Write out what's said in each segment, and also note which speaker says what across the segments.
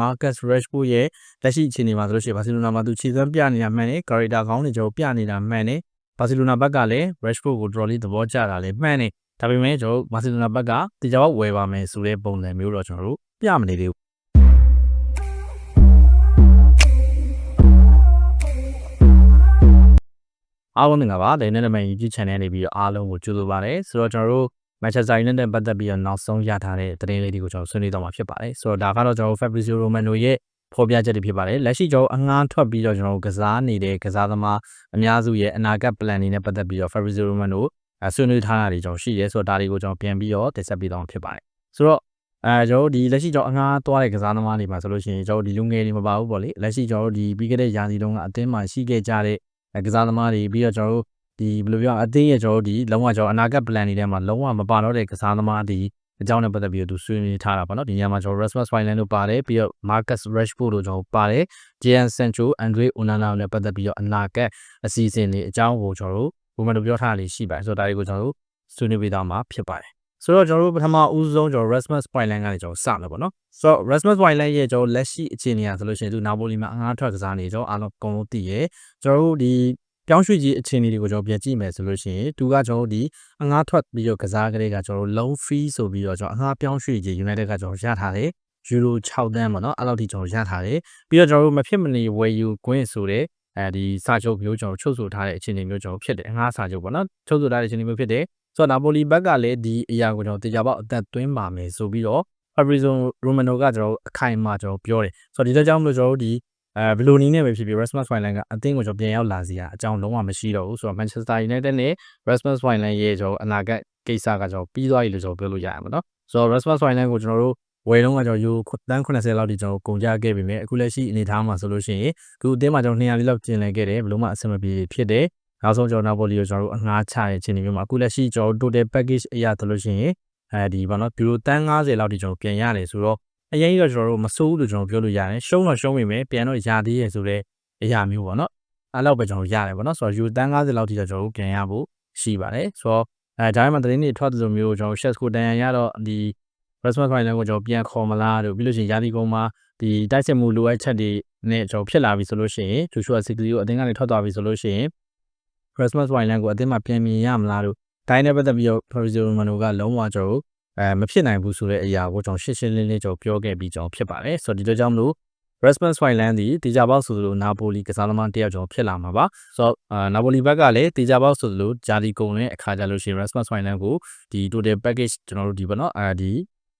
Speaker 1: Marcus Rashford ရဲ့လက်ရှိအခြေအနေမှာဆိုလို့ရှိရင်ဘာစီလိုနာမှာသူခြေစွမ်းပြနေတာမှန်တယ် character ကောင်းနေကျွန်တော်ပြနေတာမှန်တယ်ဘာစီလိုနာဘက်ကလည်း Rashford ကို draw လေးသဘောကျတာလည်းမှန်တယ်ဒါပေမဲ့ကျွန်တော်ဘာစီလိုနာဘက်ကတေချာပေါက်ဝယ်ပါမယ်ဆိုတဲ့ပုံစံမျိုးတော့ကျွန်တော်တို့ပြမနေသေးဘူးအားလုံးမင်္ဂလာပါဒိနေနမန် YouTube channel နေပြီးတော့အားလုံးကိုကြိုဆိုပါရစေဆိုတော့ကျွန်တော်တို့ Manchester United နဲ့ပတ်သက်ပြီးတော့နောက်ဆုံးရထားတဲ့သတင်းလေးတွေကိုကျွန်တော်ဆွေးနွေးတော့မှာဖြစ်ပါတယ်ဆိုတော့ဒါကတော့ကျွန်တော်တို့ Fabrizio Romano ရဲ့ဖော်ပြချက်တွေဖြစ်ပါတယ်လက်ရှိကျွန်တော်အငှားထွက်ပြီးတော့ကျွန်တော်တို့ကစားနေတဲ့ကစားသမားအများစုရဲ့အနာဂတ် plan တွေနဲ့ပတ်သက်ပြီးတော့ Fabrizio Romano အဲဆွေးနွေးထားတာတွေကျွန်တော်ရှိရဲဆိုတော့ဒါတွေကိုကျွန်တော်ပြန်ပြီးတော့တင်ဆက်ပေးတော့ဖြစ်ပါတယ်ဆိုတော့အဲကျွန်တော်တို့ဒီလက်ရှိကျွန်တော်အငှားသွားတဲ့ကစားသမားတွေမှာဆိုလို့ရှိရင်ကျွန်တော်ဒီလူငယ်တွေမပါဘူးပေါ့လေလက်ရှိကျွန်တော်တို့ဒီပြီးခဲ့တဲ့ရာသီတုန်းကအသင်းမှာရှိခဲ့ကြတဲ့ကစားသမားတွေပြီးတော့ကျွန်တော်တို့ ဒီဘယ်လိုပြောအသင်းရဲ့ကျွန်တော်တို့ဒီလုံးဝကျွန်တော်အနာဂတ် plan တွေထဲမှာလုံးဝမပါတော့တဲ့ကစားသမားတွေအကြောင်းနဲ့ပတ်သက်ပြီးတော့သူဆွေးနွေးထားတာပေါ့နော်ဒီညမှာကျွန်တော် Rasmus Hojlund တို့ပါတယ်ပြီးတော့ Marcus Rashford တို့ကျွန်တော်ပါတယ် Jadon Sancho Andre Onana တို့နဲ့ပတ်သက်ပြီးတော့အနာဂတ်အစီအစဉ်တွေအကြောင်းကိုကျွန်တော်တို့ဘုံမတို့ပြောထားတာလေးရှိပါတယ်ဆိုတော့ဒါတွေကိုကျွန်တော်တို့ဆွေးနွေးပေးသွားမှာဖြစ်ပါတယ်ဆိုတော့ကျွန်တော်တို့ပထမဦးဆုံးကျွန်တော် Rasmus Hojlund ကနေကျွန်တော်စမယ်ပေါ့နော်ဆိုတော့ Rasmus Hojlund ရဲ့ကျွန်တော်လက်ရှိအခြေအနေအရဆိုလို့ရှိရင်သူနာပိုလီမှာအငှားထွက်ကစားနေကျွန်တော်အားလုံးအကုန်လုံးသိရဲကျွန်တော်တို့ဒီ ပြောင်းရွှေ့ကြီးအခြေအနေတွေကိုကျွန်တော်ပြန်ကြည့်မယ်ဆိုလို့ရှိရင်သူကကျွန်တော်တို့ဒီအငှားထွက်ပြီးတော့ကစားကလေးကကျွန်တော်တို့ low fee ဆိုပြီးတော့ကျွန်တော်အငှားပြောင်းရွှေ့ကြီး United ကကျွန်တော်ရထားတယ်ယူရို6တန်းပေါ့နော်အဲ့လောက်ထိကျွန်တော်ရထားတယ်ပြီးတော့ကျွန်တော်တို့မဖြစ်မနေဝယ်ယူခွင့်ဆိုတဲ့အဲဒီစာချုပ်မျိုးကျွန်တော်ချုပ်ဆိုထားတဲ့အခြေအနေမျိုးကျွန်တော်ဖြစ်တယ်အငှားစာချုပ်ပေါ့နော်ချုပ်ဆိုထားတဲ့အခြေအနေမျိုးဖြစ်တယ်ဆိုတော့နာပိုလီဘက်ကလည်းဒီအရာကိုကျွန်တော်တေချာပေါက်အသက်သွင်းပါမယ်ဆိုပြီးတော့ Fabrizio Romano ကကျွန်တော်အခိုင်အမာကျွန်တော်ပြောတယ်ဆိုတော့ဒီတော့ကြောင့်မလို့ကျွန်တော်တို့ဒီ အဲဘလိုနီနဲ့ပဲဖြစ်ဖြစ် Rasmus Hojlund ကအသင်းကိုကျွန်တော်ပြန်ရောက်လာစီရအကြောင်းလုံးဝမရှိတော့ဘူးဆိုတော့ Manchester United နဲ့ Rasmus Hojlund ရဲ့ကျွန်တော်အနာဂတ်ကိစ္စကကျွန်တော်ပြီးသွားပြီလို့ကျွန်တော်ပြောလို့ရရမှာနော်ဆိုတော့ Rasmus Hojlund ကိုကျွန်တော်တို့ဝယ်လုံးကကျွန်တော်ယူတန်း80လောက်ထိကျွန်တော်ကုန်ကြခဲ့ပြီမြဲအခုလက်ရှိအနေထားမှာဆိုလို့ရှိရင်အခုအသင်းမှာကျွန်တော်200လောက်ကျင်လည်ခဲ့တယ်ဘလို့မှအဆင်မပြေဖြစ်တယ်နောက်ဆုံးကျွန်တော်နာပိုလီကိုကျွန်တော်တို့အငှားချရဲ့အခြေအနေမျိုးမှာအခုလက်ရှိကျွန်တော် total package အရာဆိုလို့ရှိရင်အဲဒီဘာနော်ဘီရိုတန်း90လောက်ထိကျွန်တော်ပြန်ရတယ်ဆိုတော့ အရင်ကြီးတော့ကျွန်တော်တို့မစိုးဘူးလို့ကျွန်တော်ပြောလို့ရတယ်ရှုံးတော့ရှုံးပြီမယ်ပြန်တော့ရာသေးရဆိုတဲ့အရာမျိုးပေါ့နော်အဲ့လောက်ပဲကျွန်တော်ရတယ်ပေါ့နော်ဆိုတော့ယူတန်း90လောက်ထိတော့ကျွန်တော်တို့ပြန်ရဖို့ရှိပါတယ်ဆိုတော့အဲဒါမှမဟုတ်သတင်းတွေထွက်သလိုမျိုးကျွန်တော် chess ကိုတန်ရရတော့ဒီ Rasmus Hojlund ကိုကျွန်တော်ပြန်ခေါ်မလားတို့ပြီးလို့ရှိရင်ရာသီကုန်မှာဒီတိုက်စစ်မှုလိုအပ်ချက်တွေနဲ့ကျွန်တော်ဖြစ်လာပြီဆိုလို့ရှိရင် Joshua Zirkzee ကိုအသင်းကနေထွက်သွားပြီဆိုလို့ရှိရင် Rasmus Hojlund ကိုအသင်းမှာပြန်မြင်ရမလားတို့တိုင်းနဲ့ပတ်သက်ပြီးတော့ Fabrizio Romano ကလုံးဝကျွန်တော် အဲမဖြစ်နိုင်ဘူးဆိုတဲ့အရာကိုကျွန်တော်ရှင်းရှင်းလင်းလင်းကျွန်တော်ပြောခဲ့ပြီးကျွန်တော်ဖြစ်ပါတယ်ဆိုတော့ဒီလိုကြောင့်မလို့ Rasmus Hojlund ဒီတေချာပေါက်ဆိုလိုနာပိုလီကစားသမားတယောက်ကျွန်တော်ဖြစ်လာမှာပါဆိုတော့အာနာပိုလီဘက်ကလည်းတေချာပေါက်ဆိုလိုဂျာဒီကုံနဲ့အခါကြလို့ရှိရင် Rasmus Hojlund ကိုဒီ total package ကျွန်တော်တို့ဒီပေါ့နော်အာဒီ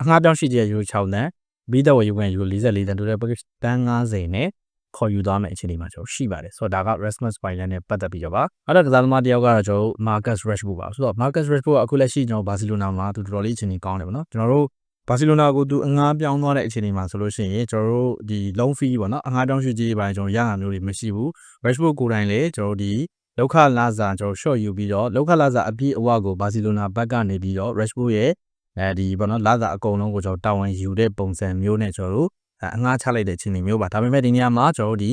Speaker 1: အငှားပြောင်းရှိတဲ့ယူ6တန်းပြီးတော့ယူဝင်ယူ44တန်း total package တန်း90နဲ့ ခေါ်ယူသွားမယ့်အခြေအနေမှာကျွန်တော်ရှိပါတယ်ဆိုတော့ဒါက Rasmus Hojlund နဲ့ပတ်သက်ပြီးတော့ပါအဲ့တော့ကစားသမားတယောက်ကတော့ကျွန်တော် Marcus Rashford ပါဆိုတော့ Marcus Rashford ကအခုလက်ရှိကျွန်တော်ဘာစီလိုနာမှာသူတော်တော်လေးအခြေအနေကောင်းတယ်ပေါ့နော်ကျွန်တော်တို့ဘာစီလိုနာကိုသူအငှားပြောင်းသွားတဲ့အခြေအနေမှာဆိုလို့ရှိရင်ကျွန်တော်တို့ဒီ long fee ပေါ့နော်အငှားပြောင်းရွှေ့ကြီးပိုင်းကျွန်တော်ရတာမျိုးတွေမရှိဘူး Rashford ကိုယ်တိုင်လည်းကျွန်တော်ဒီလောက်ခလာစာကျွန်တော် short ယူပြီးတော့လောက်ခလာစာအပြည့်အဝကိုဘာစီလိုနာဘက်ကနေပြီးတော့ Rashford ရဲ့အဲဒီပေါ့နော်လာစာအကုန်လုံးကိုကျွန်တော်တာဝန်ယူတဲ့ပုံစံမျိုးနဲ့ကျွန်တော်တို့ အငှားချလိုက်တဲ့အခြေအနေမျိုးပါဒါပေမဲ့ဒီနေရာမှာကျွန်တော်တို့ဒီ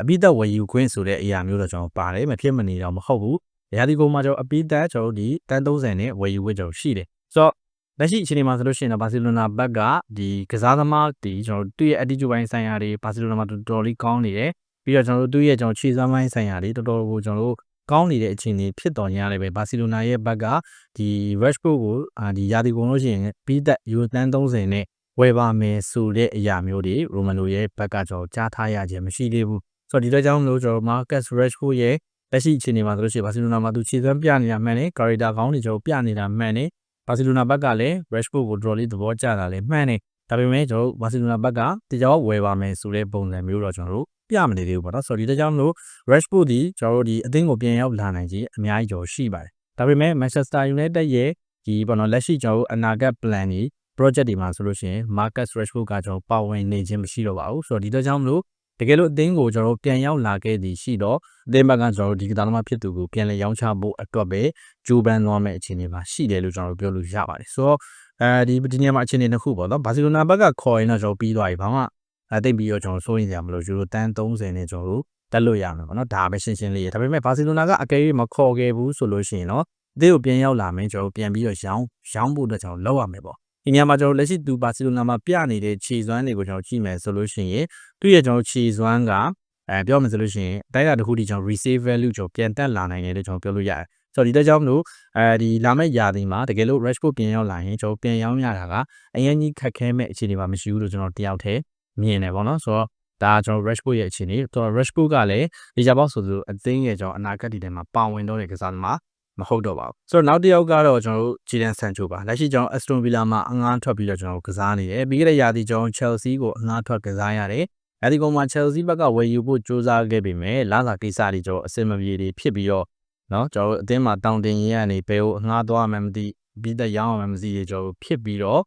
Speaker 1: အပိသက်ဝယ်ယူခွင့်ဆိုတဲ့အရာမျိုးတော့ကျွန်တော်ပါတယ်မဖြစ်မနေတော့မဟုတ်ဘူးရာသီကုန်မှာကျွန်တော်အပိသက်ကျွန်တော်တို့ဒီတန်း30နဲ့ဝယ်ယူခွင့်ကျွန်တော်ရှိတယ်ဆိုတော့လက်ရှိအခြေအနေမှာဆိုလို့ရှိရင်တော့ဘာစီလိုနာဘက်ကဒီကစားသမားဒီကျွန်တော်တို့သူ့ရဲ့ attitude ပိုင်းဆိုင်ရာတွေဘာစီလိုနာမှာတော်တော်လေးကောင်းနေတယ်ပြီးတော့ကျွန်တော်တို့သူ့ရဲ့ကျွန်တော်ခြေစွမ်းပိုင်းဆိုင်ရာတွေတော်တော်ကိုကျွန်တော်တို့ကောင်းနေတဲ့အခြေအနေဖြစ်တော်ညာလည်းပဲဘာစီလိုနာရဲ့ဘက်ကဒီ Rashford ကိုအာဒီရာသီကုန်လို့ရှိရင်ပြီးသက်ယူတန်း30နဲ့ ဝယ်ပါမယ်ဆိုတဲ့အရာမျိုးတွေရိုမန်လိုရဲ့ဘက်ကကျွန်တော်ကြားထားရခြင်းမရှိသေးဘူးဆိုတော့ဒီတော့ကြောင့်မလို့ကျွန်တော် Marcus Rashford ရဲ့လက်ရှိအခြေအနေမှာဆိုလို့ရှိရင်ဘာစီလိုနာမှာသူခြေစွမ်းပြနေတာမှန်တယ် character ကောင်းနေကျွန်တော်ပြနေတာမှန်တယ်ဘာစီလိုနာဘက်ကလည်း Rashford ကို draw လေးသဘောကျတာလည်းမှန်တယ်ဒါပေမဲ့ကျွန်တော်ဘာစီလိုနာဘက်ကတရားဝယ်ပါမယ်ဆိုတဲ့ပုံစံမျိုးတော့ကျွန်တော်တို့ပြမနေသေးဘူးပေါ့နော်ဆိုတော့ဒီတော့ကြောင့်မလို့ Rashford ဒီကျွန်တော်တို့ဒီအသင်းကိုပြန်ရောက်လာနိုင်ခြင်းအများကြီးကျော်ရှိပါတယ်ဒါပေမဲ့ Manchester United ရဲ့ဒီပေါ့နော်လက်ရှိကျွန်တော်တို့အနာဂတ် plan ကြီး project တွေမှာဆိုလို့ရှိရင် Marcus Rashford ကကျွန်တော်ပါဝင်နေခြင်းမရှိတော့ပါဘူးဆိုတော့ဒီတော့ကြောင့်မလို့တကယ်လို့အသင်းကိုကျွန်တော်တို့ပြန်ရောက်လာခဲ့သည်ရှိတော့အသင်းဘက်ကကျွန်တော်တို့ဒီကစားသမားဖြစ်သူကိုပြန်လည်ရောင်းချဖို့အတွက်ပဲကြိုးပမ်းသွားမယ့်အခြေအနေမှာရှိတယ်လို့ကျွန်တော်တို့ပြောလို့ရပါတယ်ဆိုတော့အဲဒီဒီနေရာမှာအခြေအနေတစ်ခုပေါ့နော်ဘာစီလိုနာဘက်ကခေါ်ရင်တော့ကျွန်တော်ပြီးသွားပြီဘာမှအဲတိတ်ပြီးတော့ကျွန်တော်စိုးရင်ကြမလို့ယူရိုတန်း30နဲ့ကျွန်တော်တို့တက်လို့ရမှာပေါ့နော်ဒါပဲရှင်းရှင်းလေးရဒါပေမဲ့ဘာစီလိုနာကအကယ်၍မခေါ်ခဲ့ဘူးဆိုလို့ရှိရင်တော့အသင်းကိုပြန်ရောက်လာမယ်ကျွန်တော်တို့ပြန်ပြီးတော့ရောင်းရောင်းဖို့အတွက်ကျွန်တော်လောက်ရမယ်ပေါ့ ဒီနေရာမှာကျွန်တော်လက်ရှိသူဘာစီလိုနာမှာပြနေတဲ့ခြေစွမ်းတွေကိုကျွန်တော်ကြည့်မယ်ဆိုလို့ရှိရင်သူ့ရဲ့ကျွန်တော်ခြေစွမ်းကအဲပြောမယ်ဆိုလို့ရှိရင်အတိုင်းအတာတစ်ခုတည်းကျွန်တော် receive value ကျွန်တော်ပြန်တက်လာနိုင်တယ်လို့ကျွန်တော်ပြောလို့ရတယ်ဆိုတော့ဒီတက်ကြောင့်မလို့အဲဒီလာမယ့်ຢာဒီမှာတကယ်လို့ rush book ပြင်ရောက်လာရင်ကျွန်တော်ပြန်ရောက်ရတာကအရင်ကြီးခက်ခဲမဲ့အခြေအနေမှာမရှိဘူးလို့ကျွန်တော်တယောက်တည်းမြင်တယ်ပေါ့နော်ဆိုတော့ဒါကျွန်တော် rush book ရဲ့အခြေအနေဆိုတော့ rush book ကလည်းဒီကြပေါ့ဆိုဆိုအသိငယ်ကျွန်တော်အနာဂတ်ဒီထဲမှာပါဝင်တော့တဲ့ကစားသမား မဟုတ်တော့ပါဘူးဆိုတော့နောက်တစ်ယောက်ကတော့ကျွန်တော်တို့ဂျီဒန်ဆန်ချိုပါလက်ရှိကျွန်တော်အက်စတွန်ဗီလာမှာအငှားထွက်ပြီးတော့ကျွန်တော်ကစားနေတယ်ပြီးခဲ့တဲ့ရာသီကျွန်တော်ချယ်လ်ဆီကိုအငှားထွက်ကစားရတယ်အဲဒီကောင်မှာချယ်လ်ဆီဘက်ကဝယ်ယူဖို့ကြိုးစားခဲ့ပေမဲ့လာလာကိစ္စတွေကျွန်တော်အဆင်မပြေတွေဖြစ်ပြီးတော့နော်ကျွန်တော်တို့အသင်းမှာတောင်းတင်ရရနေဘယ်ကိုအငှားသွားမှမသိပြီးသက်ရောင်းအောင်မှမသိတွေကျွန်တော်တို့ဖြစ်ပြီးတော့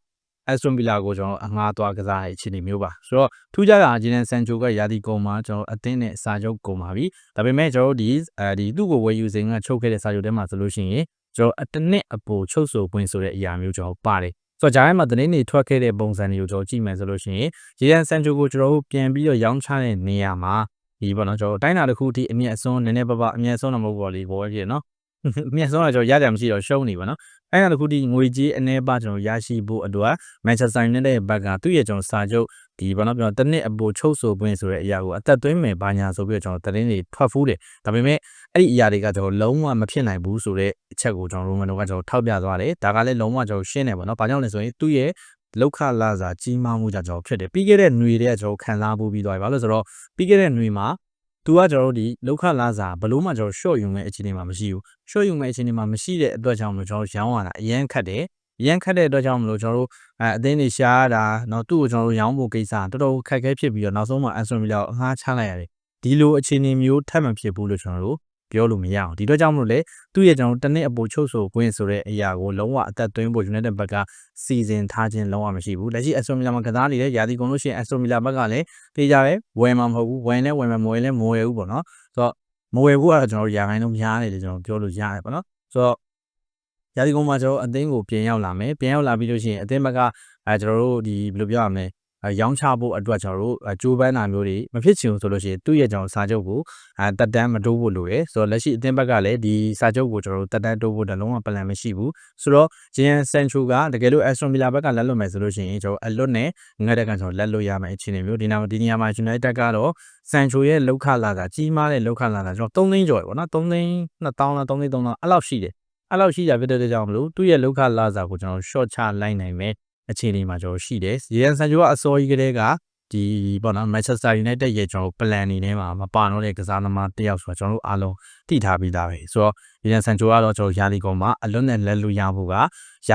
Speaker 1: Aston Villa ကိုကျွန်တော်အငှားသွားကစားရအခြေအနေမျိုးပါဆိုတော့ထူးခြားတာဂျီနန်ဆန်ချိုကရာသီကုန်မှာကျွန်တော်အသင်းနဲ့စာချုပ်ကုန်ပါပြီဒါပေမဲ့ကျွန်တော်တို့ဒီအဲဒီသူ့ကိုဝယ်ယူစဉ်ကချုပ်ခဲ့တဲ့စာချုပ်ထဲမှာဆိုလို့ရှိရင်ကျွန်တော်အတနစ်အပိုချုပ်ဆိုပွင့်ဆိုတဲ့အရာမျိုးကျွန်တော်ပါတယ်ဆိုတော့ဂျားထဲမှာသတင်းတွေထွက်ခဲ့တဲ့ပုံစံတွေကိုကျွန်တော်ကြည့်မယ်ဆိုလို့ရှိရင်ဂျီဒန်ဆန်ချိုကိုကျွန်တော်တို့ပြန်ပြီးတော့ရောင်းချတဲ့နေရာမှာဒီပေါ့နော်ကျွန်တော်တိုင်းတာတစ်ခုအထိအမြင့်အစွန်းနည်းနည်းပါးပါအမြင့်အစွန်းတော့မဟုတ်ပါဘူးဘောဖြစ်နော်အမြင့်အစွန်းကကျွန်တော်ရကြမရှိတော့ရှုံးနေပါနော် အဲ့ဒါတခုဒီငွေကြေးအနေပါကျွန်တော်ရရှိဖို့အတွက်မန်ချက်စတာယူနိုက်တက်ရဲ့ဘက်ကသူ့ရဲ့ကျွန်တော်စာချုပ်ဒီဘာလို့ပြောတနစ်အပိုချုပ်ဆိုပွင့်ဆိုတဲ့အရာကိုအသက်သွင်းမယ်ဘာညာဆိုပြီးတော့ကျွန်တော်သတင်းတွေထွက်ဖူးတယ်ဒါပေမဲ့အဲ့ဒီအရာတွေကကျွန်တော်လုံးဝမဖြစ်နိုင်ဘူးဆိုတဲ့အချက်ကိုကျွန်တော်ရိုမန်တို့ကကျွန်တော်ထောက်ပြသွားတယ်ဒါကလည်းလုံးဝကျွန်တော်ရှင်းတယ်ပေါ့နော်ဘာကြောင့်လဲဆိုရင်သူ့ရဲ့လောက်ခလာစာကြီးမားမှုကြောင့်ကျွန်တော်ဖြစ်တယ်ပြီးခဲ့တဲ့ຫນွေတွေကကျွန်တော်ခံစားဖို့ပြီးသွားပြီဘာလို့ဆိုတော့ပြီးခဲ့တဲ့ຫນွေမှာ သူကကျွန်တော်တို့ဒီလောက်ခလာစာဘလို့မှကျွန်တော် short ယူမဲ့အခြေအနေမှာမရှိဘူး short ယူမဲ့အခြေအနေမှာမရှိတဲ့အတွက်ကြောင့်မလို့ကျွန်တော်ရောင်းရတာအရင်ခတ်တယ်အရင်ခတ်တဲ့အတွက်ကြောင့်မလို့ကျွန်တော်တို့အဲအသင်းတွေရှားတာเนาะသူ့ကိုကျွန်တော်တို့ရောင်းဖို့ကိစ္စတော်တော်ခက်ခဲဖြစ်ပြီးတော့နောက်ဆုံးမှာ Aston Villa ကိုအငှားချလိုက်ရတယ်ဒီလိုအခြေအနေမျိုးထပ်မဖြစ်ဘူးလို့ကျွန်တော်တို့ ပြောလို့မရအောင်ဒီတော့ကြောင့်မလို့လေသူ့ရဲ့ကျွန်တော်တနစ်အပေါ်ချုပ်ဆိုခွင့်ဆိုတဲ့အရာကိုလုံးဝအသက်သွင်းဖို့ United ဘက်ကစီစဉ်ထားခြင်းလုံးဝမရှိဘူးလက်ရှိ Aston Villa မှာကစားနေတဲ့ယာတီကုန်လို့ရှိရင် Aston Villa ဘက်ကလည်းတေးကြပဲဝယ်မှာမဟုတ်ဘူးဝယ်နဲ့ဝယ်မှာမဝယ်လဲမဝယ်ဘူးပေါ့နော်ဆိုတော့မဝယ်ဘူးကတော့ကျွန်တော်တို့ရာခိုင်နှုန်းများတယ်လို့ကျွန်တော်ပြောလို့ရတယ်ပေါ့နော်ဆိုတော့ရာဒီကုန်းမှာကျွန်တော်အသင်းကိုပြင်ရောက်လာမယ်ပြင်ရောက်လာပြီးလို့ရှိရင်အသင်းဘက်ကအဲကျွန်တော်တို့ဒီဘယ်လိုပြောရမလဲအဲ ရောင်းချဖို့အတွက်ကျွန်တော်တို့ကြိုးပမ်းတာမျိုးတွေမဖြစ်ချင်ဘူးဆိုလို့ရှိရင်သူ့ရဲ့ကျွန်တော်စာချုပ်ကိုအဲတက်တန်းမတိုးဖို့လိုတယ်ဆိုတော့လက်ရှိအသင်းဘက်ကလည်းဒီစာချုပ်ကိုကျွန်တော်တို့တက်တန်းတိုးဖို့တလုံးဝ plan မရှိဘူးဆိုတော့ဂျီယန်ဆန်ချိုကတကယ်လို့ Aston Villa ဘက်ကလက်လွတ်မယ်ဆိုလို့ရှိရင်ကျွန်တော်အလွတ်နဲ့ငှက်တက်ကကျွန်တော်လက်လွတ်ရမယ်အခြေအနေမျိုးဒီနာဒီနေရာမှာ United ကတော့ဆန်ချိုရဲ့လောက်ခလာတာကြီးမားတဲ့လောက်ခလာတာကျွန်တော်3သိန်းကျော်ပဲပေါ့နော်3သိန်း2000လား3သိန်း3000အဲ့လောက်ရှိတယ်အဲ့လောက်ရှိကြဖြစ်တဲ့ကြောင့်မလို့သူ့ရဲ့လောက်ခလာစာကိုကျွန်တော် short ချလိုက်နိုင်မယ် အခြေအနေမှာကျွန်တော်ရှိတယ်။ရေန်ဆန်ဂျိုကအစောကြီးကလေးကဒီပေါ့နော် Manchester United ရဲ့ကျွန်တော် plan နေထဲမှာမပါတော့တဲ့ကစားသမားတစ်ယောက်ဆိုတော့ကျွန်တော်တို့အားလုံးသိထားပြီးသားပဲ။ဆိုတော့ရေန်ဆန်ဂျိုကတော့ကျွန်တော်ယာလီကုံမှာအလွတ်နဲ့လက်လူရဖို့ကရာ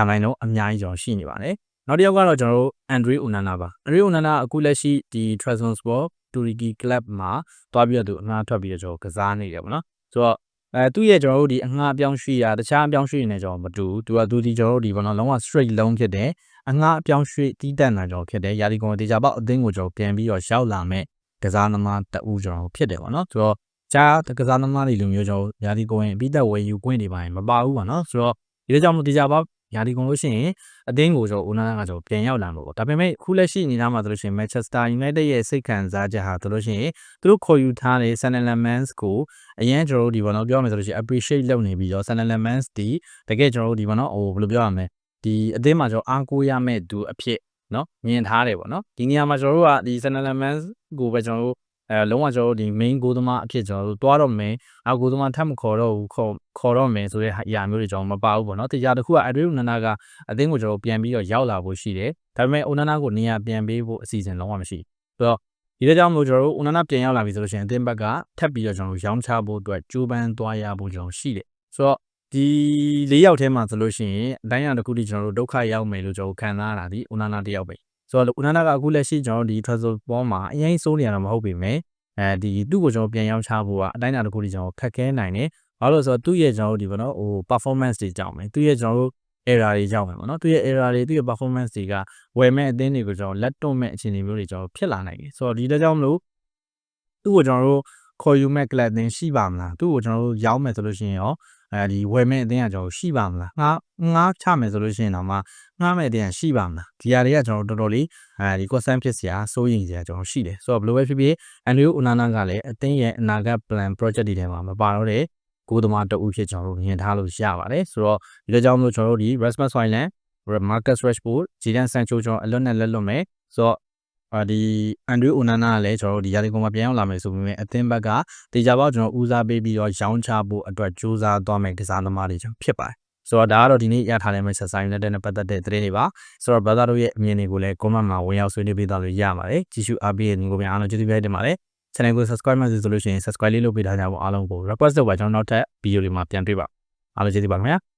Speaker 1: ခိုင်နှုန်းအများကြီးကျွန်တော်ရှိနေပါတယ်။နောက်တစ်ယောက်ကတော့ကျွန်တော်တို့ Andre Onana ပါ။ Andre Onana အခုလက်ရှိဒီ Trabzonspor Turkey Club မှာတွားပြီးတော့သူအငှားထွက်ပြီးတော့ကျွန်တော်ကစားနေတယ်ပေါ့နော်။ဆိုတော့အဲသူ့ရဲ့ကျွန်တော်တို့ဒီအငှားအပြောင်းရွှေ့ရတခြားအပြောင်းရွှေ့နေကျွန်တော်မတူဘူး။သူကသူဒီကျွန်တော်တို့ဒီဘောနော်လုံးဝ straight လုံးဖြစ်တယ်။ အငှားအပြောင်းရွှေ့တီးတန့်တာကြောင့်ဖြစ်တယ်ယာဒီကွန်တေချာပေါက်အသင်းကိုကျွန်တော်ပြန်ပြီးတော့ရောက်လာမဲ့ကစားသမားတအူးကျွန်တော်ဖြစ်တယ်ပေါ့နော်ဆိုတော့ကြားကစားသမားတွေလိုမျိုးကျွန်တော်ယာဒီကွန်ပြီးသက်ဝယ်ယူခွင့်တွေပိုင်းမပါဘူးပေါ့နော်ဆိုတော့ဒီလိုကြောင့်မလို့တေချာပေါက်ယာဒီကွန်လို့ရှိရင်အသင်းကိုကျွန်တော်ဦးနာနာကကျွန်တော်ပြန်ရောက်လာမှာပေါ့ဒါပေမဲ့ခုလက်ရှိအနေနဲ့မှာဆိုလို့ရှိရင် Manchester United ရဲ့စိတ်ခံစားချက်ဟာဆိုလို့ရှိရင်သူတို့ခေါ်ယူထားတဲ့ Sunderland Mans ကိုအရင်ကျွန်တော်တို့ဒီဘောနော်ပြောမယ်ဆိုလို့ရှိရင် appreciate လုပ်နေပြီးတော့ Sunderland Mans ဒီတကယ်ကျွန်တော်တို့ဒီဘောနော်ဟိုဘယ်လိုပြောရမလဲ ဒီအသင်းမှာကျွန်တော်အားကိုးရမဲ့သူအဖြစ်နော်မြင်ထားတယ်ပေါ့နော်ဒီနေရာမှာကျွန်တော်တို့ကဒီဆန်နလမန်ကိုပဲကျွန်တော်တို့အဲလုံးဝကျွန်တော်တို့ဒီ main ကိုသမားအဖြစ်ကျွန်တော်တို့တွားတော့မယ်အာကိုသမားထပ်မခေါ်တော့ဘူးခေါ်ခေါ်တော့မယ်ဆိုတဲ့အရာမျိုးတွေကျွန်တော်မပါဘူးပေါ့နော်တရားတစ်ခုကအဒရီနနာကအသင်းကိုကျွန်တော်ပြန်ပြီးတော့ရောက်လာဖို့ရှိတယ်ဒါပေမဲ့အိုနနာကိုနေရာပြန်ပေးဖို့အစီအစဉ်လုံးဝမရှိဘူးဆိုတော့ဒီလိုကြောင့်မို့ကျွန်တော်တို့အိုနနာပြန်ရောက်လာပြီဆိုလို့ရှိရင်အသင်းဘက်ကထပ်ပြီးတော့ကျွန်တော်တို့ရောင်းချဖို့အတွက်ကြိုးပမ်းသွားရဖို့ကျွန်တော်ရှိတယ်ဆိုတော့ ဒီ၄ယောက်ထဲမှာဆိုလို့ရှိရင်အတိုင်းအတာတစ်ခုထိကျွန်တော်တို့ဒုက္ခရောက်မယ်လို့ကျွန်တော်ခံစားရတာဒီဦးနာနာတယောက်ပဲဆိုတော့ဦးနာနာကအခုလက်ရှိကျွန်တော်ဒီ Travel ပေါ်မှာအရင်စိုးနေရတာမဟုတ်ပေမဲ့အဲဒီသူ့ကိုကျွန်တော်ပြန်ရောက်ချဖို့ကအတိုင်းအတာတစ်ခုထိကျွန်တော်ခက်ခဲနိုင်တယ်ဘာလို့လဲဆိုတော့သူ့ရဲ့ကျွန်တော်တို့ဒီဘောနော်ဟို performance တွေကြောင့်ပဲသူ့ရဲ့ကျွန်တော်တို့ error တွေကြောင့်ပဲပေါ့နော်သူရဲ့ error တွေသူ့ရဲ့ performance တွေကဝယ်မဲ့အသင်းတွေကိုကျွန်တော်လက်တွန့်မဲ့အခြေအနေမျိုးတွေကျွန်တော်ဖြစ်လာနိုင်တယ်ဆိုတော့ဒီတကြောင်မလို့သူ့ကိုကျွန်တော်တို့ခေါ်ယူမဲ့ club အသင်းရှိပါမလားသူ့ကိုကျွန်တော်တို့ရောင်းမယ်ဆိုလို့ရှိရင်ရော အဲဒီဝယ်မဲ့အသင်းကကျွန်တော်ရှိပါမလားငါငါချမယ်ဆိုလို့ရှိရင်တော့မှငါမဲ့အသင်းကရှိပါမလားဒီຢာတွေကကျွန်တော်တော်တော်လေးအဲဒီ question ဖြစ်စရာစိုးရိမ်စရာကျွန်တော်ရှိတယ်ဆိုတော့ဘယ်လိုပဲဖြစ်ဖြစ်အန်ဒရီယိုအိုနာနာကလည်းအသင်းရဲ့အနာဂတ် plan project တွေထဲမှာမပါတော့တဲ့ကိုသမားတအုပ်ဖြစ်ကျွန်တော်တို့မြင်ထားလို့ရပါတယ်ဆိုတော့ဒီလိုကြောင့်မလို့ကျွန်တော်တို့ဒီ Rasmus Hojlund Marcus Rashford ဂျီဒန်ဆန်ချိုကျွန်တော်အလွတ်နဲ့လက်လွတ်မယ်ဆိုတော့ အာဒီအန်ဒရီအိုနာနာကလည်းကျွန်တော်တို့ဒီရာသီကုန်မှာပြန်ရောက်လာမယ်ဆိုပေမဲ့အသင်းဘက်ကတေချာပေါက်ကျွန်တော်ဦးစားပေးပြီးတော့ရောင်းချဖို့အတွက်ကြိုးစားသွားမယ်ကစားသမားတွေကျွန်တော်ဖြစ်ပါတယ်ဆိုတော့ဒါကတော့ဒီနေ့ရထားတဲ့ Manchester United နဲ့ပတ်သက်တဲ့သတင်းတွေပါဆိုတော့ brother တို့ရဲ့အမြင်တွေကိုလည်း comment မှာဝင်ရောက်ဆွေးနွေးပေးသားလို့ရပါတယ်ကြည့်ရှုအားပေးတဲ့ညီကိုပြန်အားလုံးကျေးဇူးများတင်ပါတယ် channel ကို subscribe မှဆိုလို့ရှိရင် subscribe လေးလုပ်ပေးထားကြဖို့အားလုံးကို request လုပ်ပါကျွန်တော်နောက်ထပ် video တွေမှာပြန်တွေ့ပါအားလုံးကျေးဇူးပါခင်ဗျာ